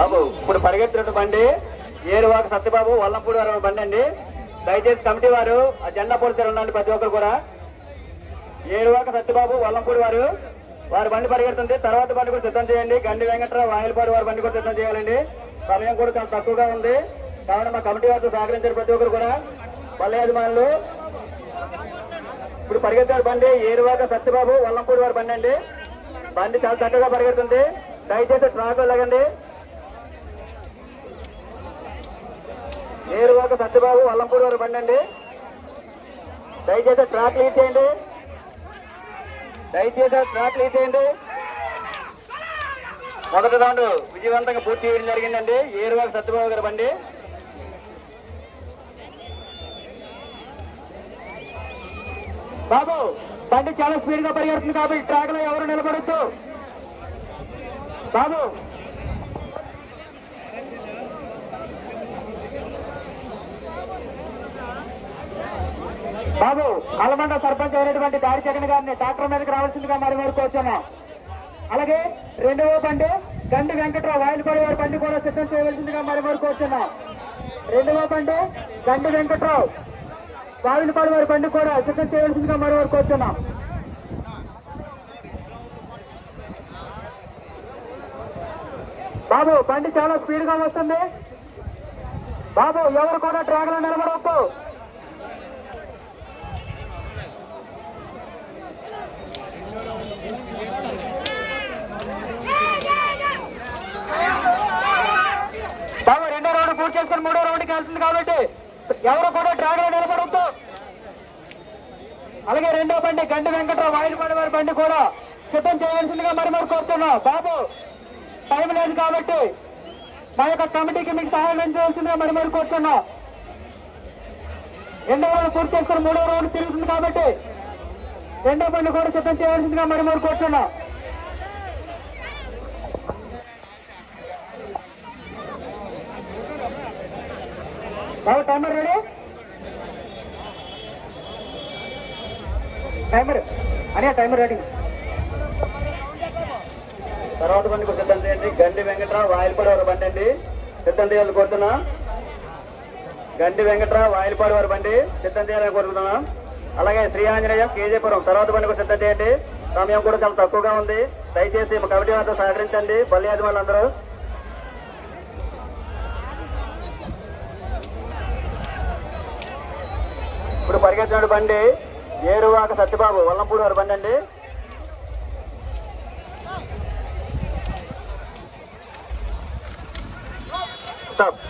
బాబు ఇప్పుడు పరిగెత్తున్న బండి ఏరువాక సత్యబాబు వల్లంపూడి వారి బండి అండి. దయచేసి కమిటీ వారు ఆ జెండా పోలీసులు ఉండండి ప్రతి ఒక్కరు కూడా. ఏరువాక సత్యబాబు వల్లంపూడి వారు వారి బండి పరిగెడుతుంది. తర్వాత బండి కూడా సిద్ధం చేయండి. గండి వెంకట్రావు వాయిల్పాడు వారి బండి కూడా సిద్ధం చేయాలండి. సమయం కూడా చాలా తక్కువగా ఉంది. కావున మా కమిటీ వారితో సహకరించారు ప్రతి ఒక్కరు కూడా. పల్లె యజమానులు. ఇప్పుడు పరిగెత్తారు బండి ఏరువాక సత్యబాబు వల్లంపూడి వారి బండి అండి. బండి చాలా చక్కగా పరిగెడుతుంది. దయచేసి ట్రాక్ వెళ్ళగండి ఏరువాక సత్యబాబు వల్లంపూడి వారు బండి అండి దయచేసి ట్రాక్ లీడ్ చేయండి. దయచేసి ట్రాక్ లీడ్ చేయండి. మొదటి రౌండ్ విజయవంతంగా పూర్తి చేయడం జరిగిందండి. ఏరువాక సత్యబాబు గారు బండి బాబు బండి చాలా స్పీడ్గా పరిగెడుతుంది కాబట్టి ట్రాక్లో ఎవరు నిలబడద్దు. బాబు బాబు అలమండ సర్పంచ్ అయినటువంటి దాడి జగన్ గారిని ట్రాక్టర్ మీదకి రావాల్సిందిగా మరి వరకు వచ్చాము అలాగే రెండవ బండి గండి వెంకట్రావు వాయిల్పడి వారి బండి కూడా సిద్ధం చేయవలసిందిగా మరి వరకు వచ్చాము రెండవ బండి గండి వెంకట్రావు వాయిల్పడి వారి బండి కూడా సిద్ధం చేయవలసిందిగా మరి వరకు వచ్చాము బాబు బండి చాలా స్పీడ్గా వస్తుంది. బాబు ఎవరు కూడా ట్రాక్లో నిలబడవద్దు రెండో చేసుకుని మూడో రౌండ్కి వెళ్తుంది కాబట్టి ఎవరు కూడా డ్రాగ్లో లో అలాగే రెండో బండి గండి వెంకట్రావు వాయిలపాడి వారి బండి కూడా సిద్ధం చేయవలసిందిగా మరి మరి కోరుతున్నాం. బాబు టైం లేదు కాబట్టి మా యొక్క కమిటీకి మీకు సహాయం చేయవలసిందిగా మరి మరి కోరుతున్నాం. రెండో రౌండ్ పూర్తి చేసుకుని మూడో రౌండ్ తిరుగుతుంది కాబట్టి రెండో బండి కూడా సిద్ధం చేయవలసిందిగా మరి మరి కోరుతున్నాం. బాబు టైమర్ రెడీ టైమర్ అనే టైమర్ రెడీ తర్వాత బండికి సిద్ధం చేయండి. గండి వెంకట్రావు వాయిల్పాడు వారి బండి అండి. సిద్ధం చేయాలని కోరుతున్నా. గండి వెంకట్రావు వాయిల్పాడు వారి బండి సిద్ధం చేయాలని కోరుతున్నాం అలాగే శ్రీ ఆంజనేయ కేజీపురం తర్వాత బండి సిద్ధం చేయండి. సమయం కూడా చాలా తక్కువగా ఉంది. దయచేసి కమిటీ వారితో సహకరించండి. పల్లె యాజమాన్లు అందరూ ఇప్పుడు పరిగెత్తినాడు బండి. ఏరువాక సత్యబాబు వల్లంపూడి వారి బండి అండి. స్టాప్